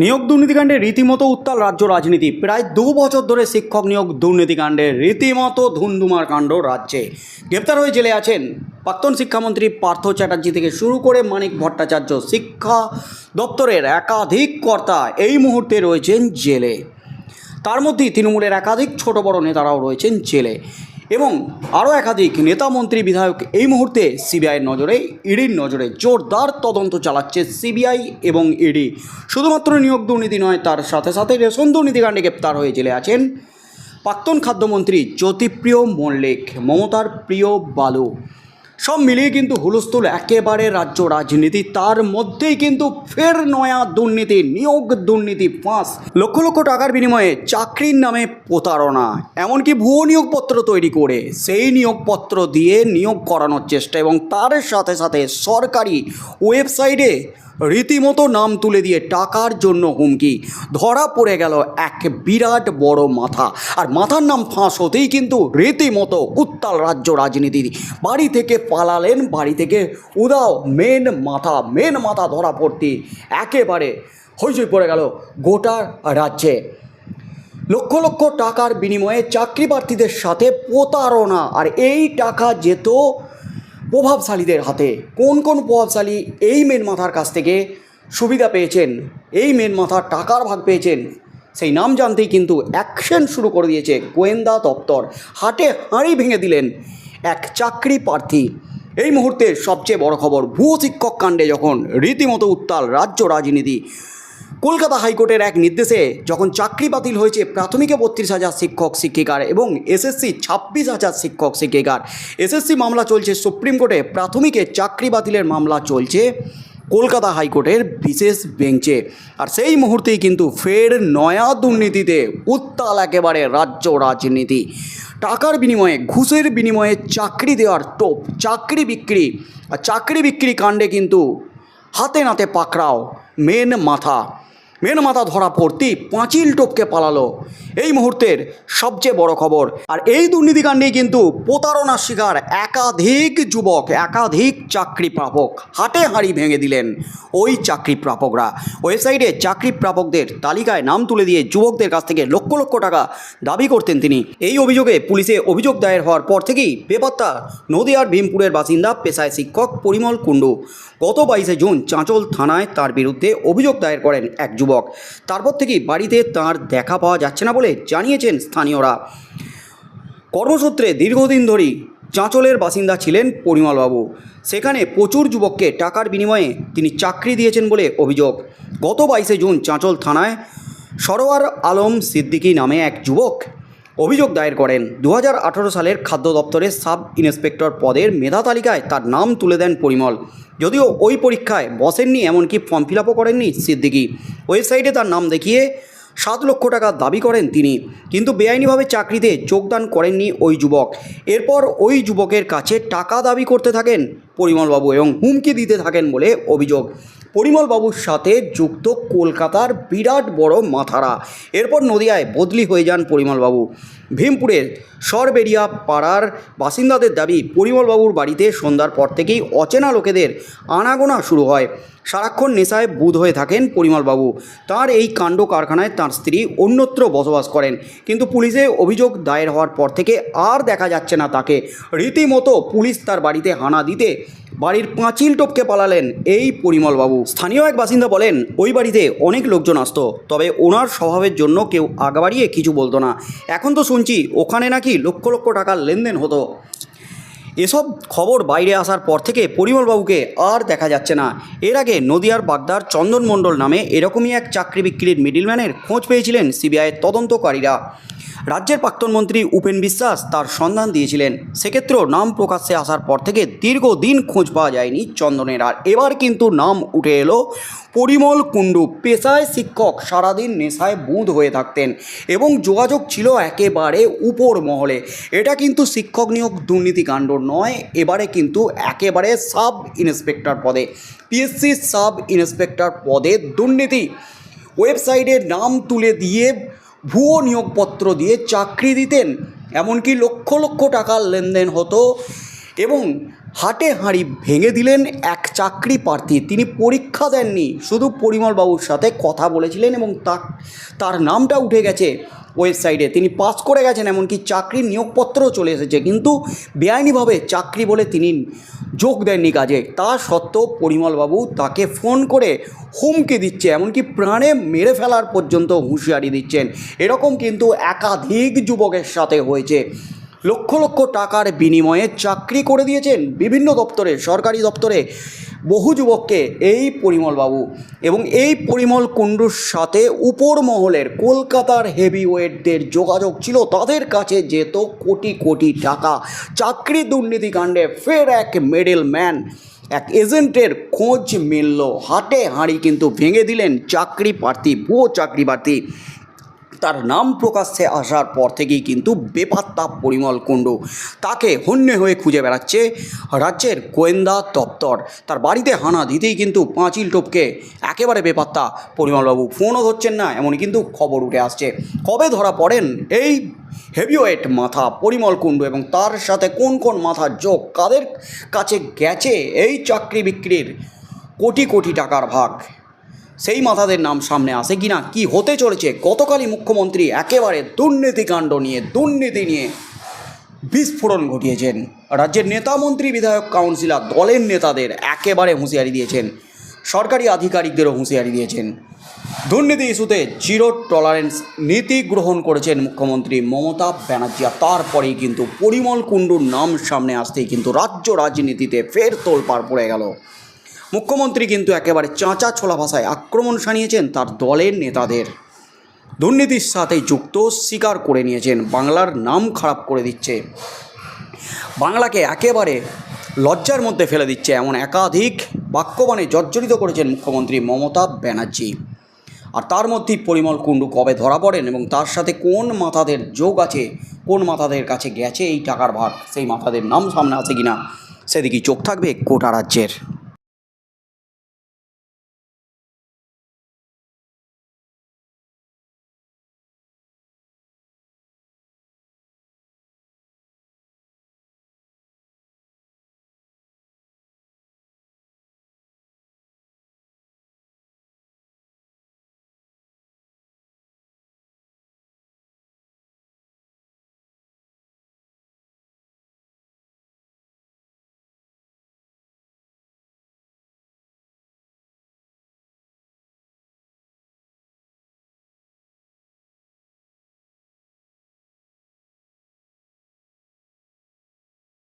নিয়োগ দুর্নীতিকাণ্ডে রীতিমতো উত্তাল রাজ্য রাজনীতি। প্রায় দু বছর ধরে শিক্ষক নিয়োগ দুর্নীতিকাণ্ডে রীতিমতো ধুন্ধুমার কাণ্ড রাজ্যে। গ্রেপ্তার হয়ে জেলে আছেন প্রাক্তন শিক্ষামন্ত্রী পার্থ চ্যাটার্জি থেকে শুরু করে মানিক ভট্টাচার্য, শিক্ষা দপ্তরের একাধিক কর্তা এই মুহূর্তে রয়েছেন জেলে। তার মধ্যেই তৃণমূলের একাধিক ছোট বড় নেতারাও রয়েছেন জেলে। এবং আরও একাধিক নেতা মন্ত্রী বিধায়ক এই মুহূর্তে সিবিআইয়ের নজরে, ইডির নজরে জোরদার তদন্ত চালাচ্ছে সিবিআই এবং ইডি। শুধুমাত্র নিয়োগ দুর্নীতি নয়, তার সাথে সাথে রেশন দুর্নীতিকাণ্ডে গ্রেপ্তার হয়ে জেলে আছেন প্রাক্তন খাদ্যমন্ত্রী জ্যোতিপ্রিয় মল্লিক, মমতার প্রিয় বালু। সব মিলিয়ে কিন্তু হুলস্থুল একেবারে রাজ্য রাজনীতি। তার মধ্যেই কিন্তু ফের নয়া দুর্নীতি, নিয়োগ দুর্নীতি, ফাঁস। লক্ষ লক্ষ টাকার বিনিময়ে চাকরির নামে প্রতারণা। এমনকি ভুয়ো নিয়োগপত্র তৈরি করে। সেই নিয়োগপত্র দিয়ে নিয়োগ করানোর চেষ্টা এবং তার সাথে সাথে সরকারি ওয়েবসাইটে রীতিমতো নাম তুলে দিয়ে টাকার জন্য হুমকি। ধরা পড়ে গেল এক বিরাট বড় মাথা। আর মাথার নাম ফাঁস হতেই কিন্তু রীতিমতো উত্তাল রাজ্য রাজনীতি বাড়ি থেকে পালালেন, বাড়ি থেকে উদাও মেন মাথা মেন মাথা ধরা পড়তে একেবারে হইচই পড়ে গেল গোটা রাজ্যে। লক্ষ লক্ষ টাকার বিনিময়ে চাকরি প্রার্থীদের সাথে প্রতারণা। আর এই টাকা যেত প্রভাবশালীদের হাতে। কোন কোন প্রভাবশালী এই মেন মাথার কাছ থেকে সুবিধা পেয়েছেন? এই মেন মাথার টাকার ভাগ পেয়েছেন? সেই নাম জানতেই কিন্তু অ্যাকশন শুরু করে দিয়েছে গোয়েন্দা দপ্তর। হাটে হাঁড়ি ভেঙে দিলেন এক চাকরি প্রার্থী। এই মুহূর্তে সবচেয়ে বড় খবর ভুয়ো শিক্ষক কাণ্ডে যখন রীতিমতো উত্তাল রাজ্য রাজনীতি কলকাতা হাইকোর্টের এক নির্দেশে যখন চাকরি বাতিল হয়েছে প্রাথমিকে বত্রিশ হাজার শিক্ষক, শিক্ষিকার এবং এসএসসি ছাব্বিশ হাজার শিক্ষক, শিক্ষিকার। এসএসসি মামলা চলছে সুপ্রিম কোর্টে, প্রাথমিকে চাকরি বাতিলের মামলা চলছে কলকাতা হাইকোর্টের বিশেষ বেঞ্চে। আর সেই মুহূর্তেই কিন্তু ফের নয়া দুর্নীতিতে উত্তাল একেবারে রাজ্য রাজনীতি। টাকার বিনিময়ে, ঘুষের বিনিময়ে চাকরি দেওয়ার টোপ চাকরি বিক্রি, আর চাকরি বিক্রি কাণ্ডে কিন্তু হাতে নাতে পাকড়াও। মেন মাথা। মেন মাথা ধরা পড়তেই পাঁচিল টপকে পালালো। এই মুহূর্তের সবচেয়ে বড় খবর। আর এই দুর্নীতিকাণ্ডেই কিন্তু প্রতারণার শিকার একাধিক যুবক, একাধিক চাকরি প্রাপক হাটে হাঁড়ি ভেঙে দিলেন ওই চাকরি প্রাপকরা ওয়েবসাইটে চাকরি প্রাপকদের তালিকায় নাম তুলে দিয়ে যুবকদের কাছ থেকে লক্ষ লক্ষ টাকা দাবি করতেন তিনি। এই অভিযোগে পুলিশে অভিযোগ দায়ের হওয়ার পর থেকেই বেপাত্তা নদিয়ার ভীমপুরের বাসিন্দা, পেশায় শিক্ষক পরিমল কুণ্ডু। গত বাইশে জুন চাঁচল থানায় তার বিরুদ্ধে অভিযোগ দায়ের করেন এক যুবক। তারপর থেকেই বাড়িতে তার দেখা পাওয়া যাচ্ছে না বলে জানিয়েছেন স্থানীয়রা। কর্মসূত্রে দীর্ঘদিন ধরেই চাঁচলের বাসিন্দা ছিলেন পরিমলবাবু। সেখানে প্রচুর যুবককে টাকার বিনিময়ে তিনি চাকরি দিয়েছেন বলে অভিযোগ। গত বাইশে জুন চাঁচল থানায় সরোয়ার আলম সিদ্দিকী নামে এক যুবক অভিযোগ দায়ের করেন। দু হাজার আঠারো সালের খাদ্য দপ্তরের সাব ইন্সপেক্টর পদের মেধা তালিকায় তার নাম তুলে দেন পরিমল। যদিও ওই পরীক্ষায় বসেননি, এমনকি ফর্ম ফিল আপও করেননি সিদ্দিকি। ওয়েবসাইটে তার নাম দেখিয়ে সাত লক্ষ টাকা দাবি করেন তিনি। কিন্তু বেআইনিভাবে চাকরিতে যোগদান করেননি ওই যুবক। এরপর ওই যুবকের কাছে টাকা দাবি করতে থাকেন পরিমলবাবু এবং হুমকি দিতে থাকেন বলে অভিযোগ। পরিমলবাবুর সাথে যুক্ত কলকাতার বিরাট বড় মাথারা। এরপর নদিয়ায় বদলি হয়ে যান পরিমলবাবু। ভীমপুরের সরবেরিয়া পাড়ার বাসিন্দাদের দাবি, পরিমলবাবুর বাড়িতে সন্ধ্যার পর থেকেই অচেনা লোকেদের আনাগোনা শুরু হয়। সারাক্ষণ নেশায় বুধ হয়ে থাকেন পরিমলবাবু। তার এই কাণ্ড কারখানায় তার স্ত্রী অন্যত্র বসবাস করেন। কিন্তু পুলিশে অভিযোগ দায়ের হওয়ার পর থেকে আর দেখা যাচ্ছে না তাকে। রীতিমতো পুলিশ তার বাড়িতে হানা দিতে বাড়ির পাঁচিল টপকে পালালেন এই পরিমলবাবু। স্থানীয় এক বাসিন্দা বলেন, ওই বাড়িতে অনেক লোকজন আসতো, তবে ওনার স্বভাবের জন্য কেউ আগাবাড়িয়ে কিছু বলতো না। এখন তো শুনছি, ওখানে নাকি লক্ষ লক্ষ টাকার লেনদেন হতো। এসব খবর বাইরে আসার পর থেকে পরিমলবাবুকে আর দেখা যাচ্ছে না। এর আগে নদিয়ার বাগদার চন্দন মণ্ডল নামে এরকমই এক চাকরি বিক্রির মিডিলম্যানের খোঁজ পেয়েছিলেন সিবিআইয়ের তদন্তকারীরা। রাজ্যের প্রাক্তন মন্ত্রী উপেন বিশ্বাস তার সন্ধান দিয়েছিলেন। সেক্ষেত্রেও নাম প্রকাশ্যে আসার পর থেকে দীর্ঘদিন খোঁজ পাওয়া যায়নি চন্দনের আর। এবার কিন্তু নাম উঠে এলো পরিমল কুণ্ডু। পেশায় শিক্ষক, সারাদিন নেশায় বুঁদ হয়ে থাকতেন এবং যোগাযোগ ছিল একেবারে উপর মহলে এটা কিন্তু শিক্ষক নিয়োগ দুর্নীতিকাণ্ড নয়, এবারে কিন্তু একেবারে সাব ইন্সপেক্টর পদে পিএসসি সাব ইন্সপেক্টর পদে দুর্নীতি। ওয়েবসাইটের নাম তুলে দিয়ে ভুয়ো নিয়োগপত্র দিয়ে চাকরি দিতেন, এমনকি লক্ষ লক্ষ টাকার লেনদেন হতো এবং হাটে হাঁড়ি ভেঙে দিলেন এক চাকরি প্রার্থী। তিনি পরীক্ষা দেননি, শুধু পরিমলবাবুর সাথে কথা বলেছিলেন এবং তার তার নামটা উঠে গেছে ওয়েবসাইটে তিনি পাস করে গেছেন, এমনকি চাকরির নিয়োগপত্রও চলে এসেছে। কিন্তু বেআইনিভাবে চাকরি বলে তিনি যোগ দেননি কাজে। তা সত্ত্বেও পরিমলবাবু তাকে ফোন করে হুমকি দিচ্ছে, এমনকি প্রাণে মেরে ফেলার পর্যন্ত হুঁশিয়ারি দিচ্ছেন। এরকম কিন্তু একাধিক যুবকের সাথে হয়েছে। লক্ষ লক্ষ টাকার বিনিময়ে চাকরি করে দিয়েছেন বিভিন্ন দপ্তরে, সরকারি দপ্তরে। বহু যুবককে এই পরিমলবাবু এবং এই পরিমল কুণ্ডুর সাথে উপর মহলের কলকাতার হেভিওয়েটদের যোগাযোগ ছিল। তাদের কাছে যেত কোটি কোটি টাকা। চাকরি দুর্নীতিকাণ্ডে ফের এক মেডেল ম্যান এক এজেন্টের খোঁজ মিলল। হাটে হাঁড়ি কিন্তু ভেঙে দিলেন চাকরি প্রার্থী, ভুয়ো চাকরি প্রার্থী। তার নাম প্রকাশ্যে আসার পর থেকেই কিন্তু বেপাত্তা পরিমল কুণ্ডু তাকে হন্যে হয়ে খুঁজে বেড়াচ্ছে রাজ্যের গোয়েন্দা দপ্তর। তার বাড়িতে হানা দিতেই কিন্তু পাঁচিল টপকে একেবারে বেপাত্তা পরিমলবাবু ফোনও ধরছেন না, এমনই কিন্তু খবর উঠে আসছে। কবে ধরা পড়েন এই হেভিওয়েট মাথা পরিমল কুণ্ডু এবং তার সাথে কোন কোন মাথার যোগ কাদের কাছে গেছে এই চাকরি বিক্রির কোটি কোটি টাকার ভাগ? সেই মাথাদের নাম সামনে আসে কিনা? কি হতে চলেছে? গতকালই মুখ্যমন্ত্রী একেবারে দুর্নীতিকাণ্ড নিয়ে, দুর্নীতি নিয়ে বিস্ফোরণ ঘটিয়েছেন। রাজ্যের নেতা মন্ত্রী, বিধায়ক, কাউন্সিলর, দলের নেতাদের একেবারে হুঁশিয়ারি দিয়েছেন। সরকারি আধিকারিকদেরও হুঁশিয়ারি দিয়েছেন। দুর্নীতি ইস্যুতে জিরো টলারেন্স নীতি গ্রহণ করেছেন মুখ্যমন্ত্রী মমতা ব্যানার্জি। তারপরেই কিন্তু পরিমল কুণ্ডুর নাম সামনে আসতেই কিন্তু রাজ্য রাজনীতিতে ফের তোলপাড় পড়ে গেল। মুখ্যমন্ত্রী কিন্তু একেবারে চাঁচা ছোলা ভাষায় আক্রমণ শানিয়েছেন তার দলের নেতাদের। দুর্নীতির সাথে যুক্ত স্বীকার করে নিয়েছেন, বাংলার নাম খারাপ করে দিচ্ছে। বাংলাকে একেবারে লজ্জার মধ্যে ফেলে দিচ্ছে এমন একাধিক বাক্যবাণে জর্জরিত করেছেন মুখ্যমন্ত্রী মমতা ব্যানার্জি। আর তার মধ্যেই পরিমল কুণ্ডু কবে ধরা পড়েন এবং তার সাথে কোন মাথাদের যোগ আছে, কোন মাথাদের কাছে গেছে এই টাকার ভাগ সেই মাথাদের নাম সামনে আছে কিনা, সেদিকেই চোখ থাকবে গোটা রাজ্যের।